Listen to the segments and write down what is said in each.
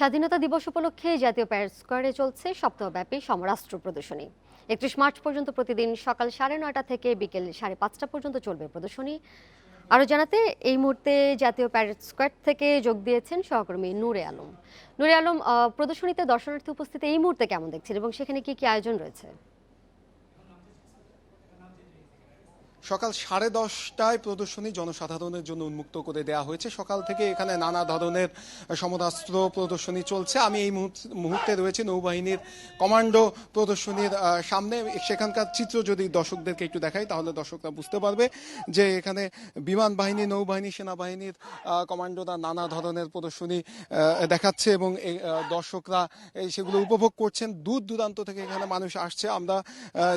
স্বাধীনতা দিবস উপলক্ষে জাতীয় প্যারেড স্কোয়ারে চলছে সপ্তাহব্যাপী সমরাষ্ট্র প্রদর্শনী। একত্রিশ মার্চ পর্যন্ত প্রতিদিন সকাল সাড়ে নয়টা থেকে বিকেল সাড়ে পাঁচটা পর্যন্ত চলবে প্রদর্শনী। আরও জানাতে, এই মুহূর্তে জাতীয় প্যারেড স্কোয়ার থেকে যোগ দিয়েছেন সহকর্মী নূরে আলম। নূরে আলম প্রদর্শনীতে দর্শনার্থী উপস্থিতি এই মুহূর্তে কেমন দেখছেন এবং সেখানে কি কি আয়োজন রয়েছে? সকাল সাড়ে দশটায় প্রদর্শনী জনসাধারণের জন্য উন্মুক্ত করে দেওয়া হয়েছে। সকাল থেকে এখানে নানা ধরনের সমরাস্ত্র প্রদর্শনী চলছে। আমি এই মুহূর্ত- রয়েছে নৌবাহিনীর কমান্ডো প্রদর্শনীর সামনে। সেখানকার চিত্র যদি দর্শকদেরকে একটু দেখাই, তাহলে দর্শকরা বুঝতে পারবে যে এখানে বিমান বাহিনী, নৌবাহিনী, সেনাবাহিনীর কমান্ডোরা নানা ধরনের প্রদর্শনী দেখাচ্ছে এবং দর্শকরা সেগুলো উপভোগ করছেন। দূর দূরান্ত থেকে এখানে মানুষ আসছে। আমরা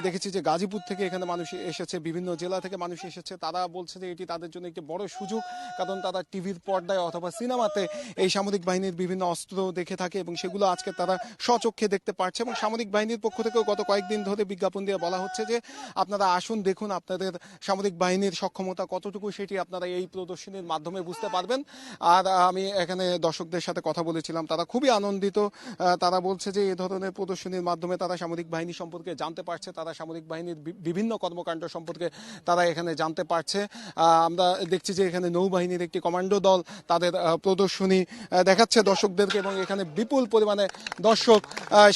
দেখেছি যে গাজীপুর থেকে এখানে মানুষ এসেছে। বিভিন্ন জেলা থেকে মানুষ এসেছে। তারা বলছে যে এটি তাদের জন্য একটি বড় সুযোগ, কারণ তারা টিভির পর্দায় অথবা সিনেমাতে এই সামরিক বাহিনীর বিভিন্ন অস্ত্র দেখে থাকে এবং সেগুলো আজকে তারা স্বচক্ষে দেখতে পারছে এবং সামরিক বাহিনীর পক্ষ থেকেও গত কয়েকদিন ধরে বিজ্ঞাপন দিয়ে বলা হচ্ছে যে আপনারা আসুন, দেখুন আপনাদের সামরিক বাহিনীর সক্ষমতা কতটুকু সেটি আপনারা এই প্রদর্শনীর মাধ্যমে বুঝতে পারবেন। আর আমি এখানে দর্শকদের সাথে কথা বলেছিলাম, তারা খুবই আনন্দিত। তারা বলছে যে এই ধরনের প্রদর্শনীর মাধ্যমে তারা সামরিক বাহিনী সম্পর্কে জানতে পারছে, তারা সামরিক বাহিনীর বিভিন্ন কর্মকাণ্ড সম্পর্কে তারা এখানে জানতে পারছে। আমরা দেখছি যে এখানে নৌবাহিনীর একটি কমান্ডো দল তাদের প্রদর্শনী দেখাচ্ছে দর্শকদেরকে এবং এখানে বিপুল পরিমাণে দর্শক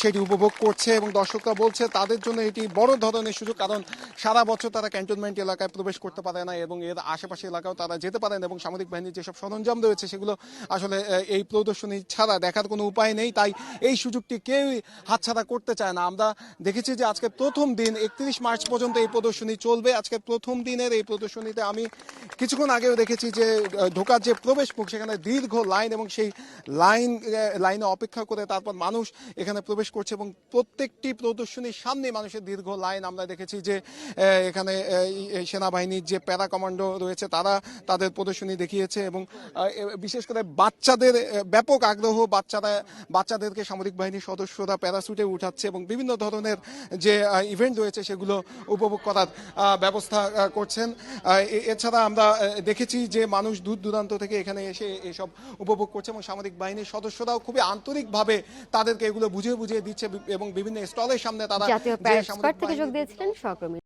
সেটি উপভোগ করছে এবং দর্শকরা বলছে তাদের জন্য এটি বড় ধরনের সুযোগ কারণ সারা বছর তারা ক্যান্টনমেন্ট এলাকায় প্রবেশ করতে পারে না এবং এর আশেপাশে এলাকাও তারা যেতে পারেন এবং সামরিক বাহিনীর যেসব সরঞ্জাম রয়েছে সেগুলো আসলে এই প্রদর্শনী ছাড়া দেখার কোনো উপায় নেই। তাই এই সুযোগটি কেউই হাতছাড়া করতে চায় না। আমরা দেখেছি যে আজকে প্রথম দিন একত্রিশ মার্চ পর্যন্ত এই প্রদর্শনী চলবে। আজকে প্রথম দিনের এই প্রদর্শনীতে আমি কিছুক্ষণ আগেও দেখেছি যে ঢোকার যে প্রবেশ মুখ, সেখানে দীর্ঘ লাইন এবং সেই লাইন লাইনে অপেক্ষা করে তারপর মানুষ এখানে প্রবেশ করছে এবং প্রত্যেকটি প্রদর্শনীর সামনে মানুষের দীর্ঘ লাইন। আমরা দেখেছি যে এখানে সেনাবাহিনীর যে প্যারা কমান্ডো রয়েছে, তারা তাদের প্রদর্শনী দেখিয়েছে এবং বিশেষ করে বাচ্চাদের ব্যাপক আগ্রহ বাচ্চারা, বাচ্চাদেরকে সামরিক বাহিনীর সদস্যরা প্যারাসুটে উঠাচ্ছে এবং বিভিন্ন ধরনের যে ইভেন্ট রয়েছে, সেগুলো উপভোগ করার ব্যবস্থা করছেন। আহ, এছাড়া আমরা দেখেছি যে মানুষ দূর দূরান্ত থেকে এখানে এসে এসব উপভোগ করছে এবং সামরিক বাহিনীর সদস্যরাও খুবই আন্তরিকভাবে তাদেরকে এগুলো বুঝিয়ে বুঝিয়ে দিচ্ছে এবং বিভিন্ন স্টলের সামনে তারা যোগ দিয়েছিলেন সহকর্মী।